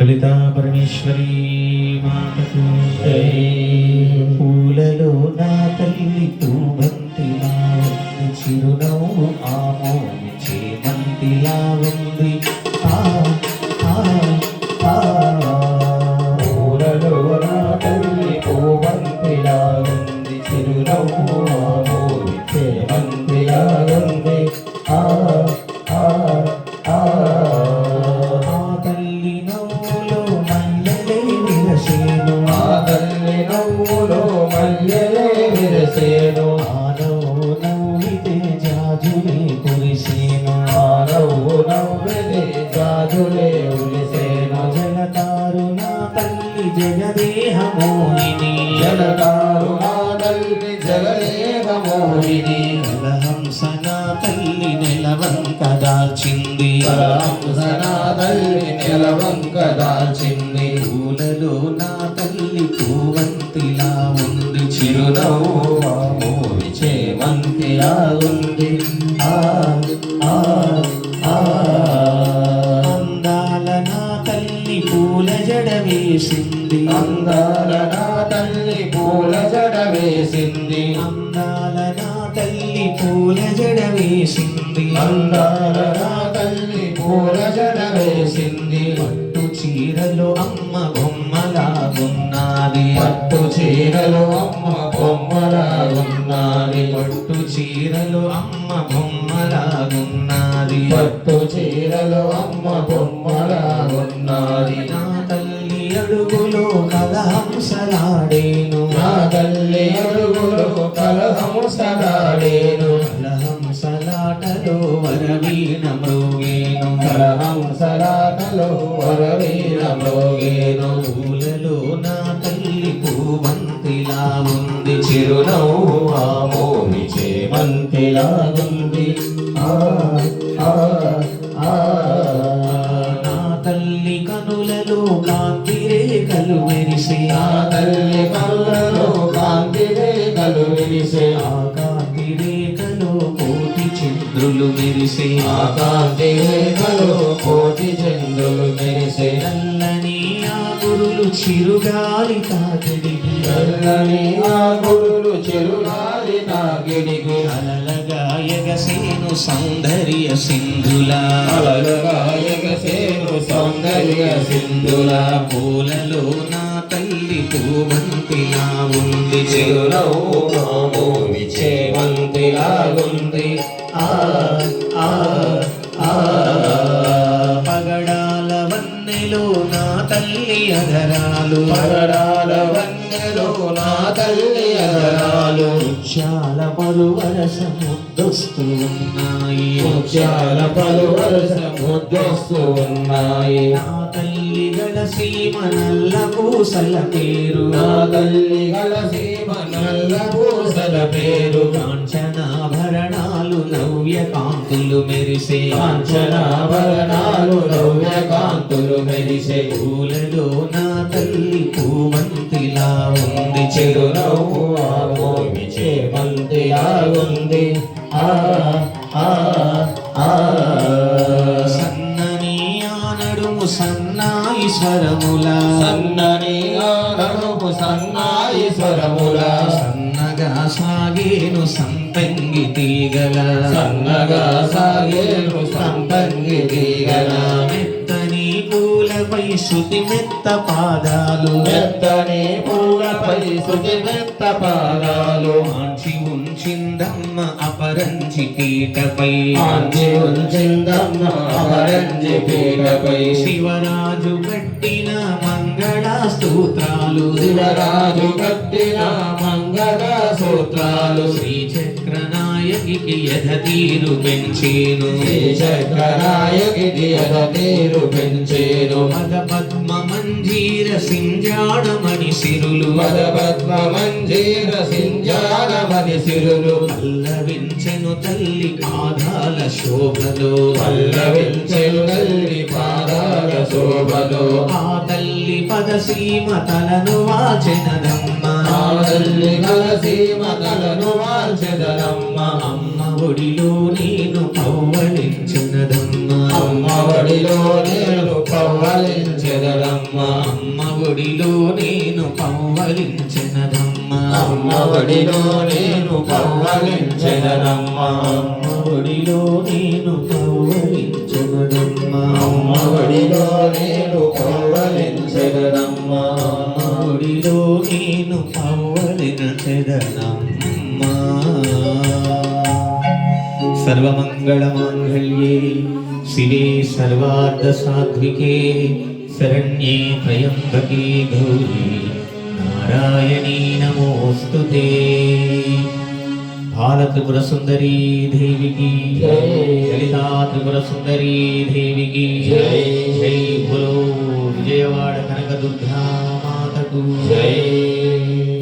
లలితా పరమేశ్వరీ మాతకు పూలలో నా తల్లి తూబంతిలా ఉంది చిరునవ్వు ఆమోది చేమంతిలా కలహంస నా తల్లి నెలవంక దాల్చింది కలహంస నా తల్లి నెలవంక దాల్చింది పూలలో నా తల్లి పూవంతిలా ఉంది. చిరునవ్వు ఆమోది చేమంతిలా ఉంది. ఆ ఆ ఆ. అందాల నా తల్లి పూల జడ వేసింది. అందాల నా తల్లి పూల జడ వేసింది. అందాల నా పూల జడ వేసింది అందాల నా తల్లి పూల జడ వేసింది పట్టు చీరలో అమ్మ బొమ్మలాగున్నది పట్టు చీరలు అమ్మ బొమ్మలాగున్నది పట్టు చీరలో అమ్మ బొమ్మలాగున్నది పట్టు చీరలు అమ్మ బొమ్మలాగున్నది నా తల్లి అడుగులో కలహంసలాడేను. నా తల్లి అడుగు అడుగులో కలహంసలాడేను కలహంసలాటలో వరవీణ మృగేను. కలహంసలాటలో వరవీర మ్రోగేను పూలలో నా తల్లి పూవంతిలా ఉంది. చిరునవ్వు ఆమోని చేమంతిలాగుంది ఆ చంద్రులు మెరిసే కోటి చంద్రులు మెరిసే నల్లని ఆ గురులు చిరుగాలి తాకిడికి నల్లని ఆ గురులు చెరుగాలి తాకిడికి అలలగా ఎగసేను సౌందర్య సింధులా. అలలుగా ఎగసేను సౌందర్య సింధుల. పూలలో నా తల్లి పూవంతిలా ఉంది. చిరునవ్వు అగరాలు పగడాల వన్నెలో నా తల్లి అగరాలు ముత్యాల పలువరస ముద్దొస్తూ ఉన్నాయి ముత్యాల పలు వరుస ముద్దొస్తూ ఉన్నాయి నా తల్లి గల సీమ నల్ల పూసల పేరు. నా తల్లి గల సీమ నల్ల పూసల పేరు. కాంచనాభరణాలు నవ్య కాంతులు మెరిసే. కాంచనాభరణాలు నవ్య కాంతులు మెరిసే పూలలో నా తల్లి పూవంతిలా ఉంది. చిరునవ్వు ఆమోమి చేమంతిలాగుంది ఆ ఆ ఆ. సన్నని ఆ నడుము సన్నాయి స్వరముల. సన్నని ఆ నడుము సన్నాయి స్వరముల. సన్నగా సాగేను సంపెంగి తీగల. సన్నగా సాగేను సంపంగి తీగల. పూలపై శృతి మెత్త పాదాలు. మెత్తని పూలపై శుచి మెత్త పాదాలు. ఆంచి ఉంచిందమ్మ అపరంచి పీటపై ఆంచి ఉంచిందమ్మ పీఠపై. శివరాజు కట్టిన మంగళ స్తోత్రాలు శివరాజు కట్టిన మంగళ సూత్రాలు. శ్రీచక్రనాయకి యథ తీరు పెంచేను. శ్రీచక్రనాయకి దియద తీరు పెంచేను. మద పద్మ మంజీర సింజాడమణి సిరులు. పద పద్మ మంజీర సింజానమని సిరులు పల్లవించెను తల్లి పాదాల శోభలో. పల్లవించెను తల్లి పాదాల శోభలో. ఆ తల్లి పదసీమ తలను వాచెనదమ్మ. తల్లి వాల్చెదనమ్మ అమ్మ ఒడిలో నేను పవ్వళించునదమ్మ అమ్మ ఒడిలో నేను పవ్వళించెదనమ్మ అమ్మ ఒడిలో నేను పవ్వలించినదమ్మ అమ్మ ఒడిలో నేను పవ్వళించెదనమ్మ అమ్మ ఒడిలో నేను పవ్వలించినదమ్మ అమ్మ ఒడిలో నేను పవ్వళించెదనమ్మ అమ్మ ఒడిలో నేను పవ్వలిన చెదనమ్మా సర్వమంగళమాంగళ్యే శివే సర్వార్ధసాధ్వికే శరణ్యే త్రయంబకే గౌరీ నారాయణీ నమోస్తు భారత్రిపుర సుందరీ దేవికి లలితా త్రిపుర సుందరీ దేవికి జై. జై. భులో విజయవాడ కనక మాతకు జై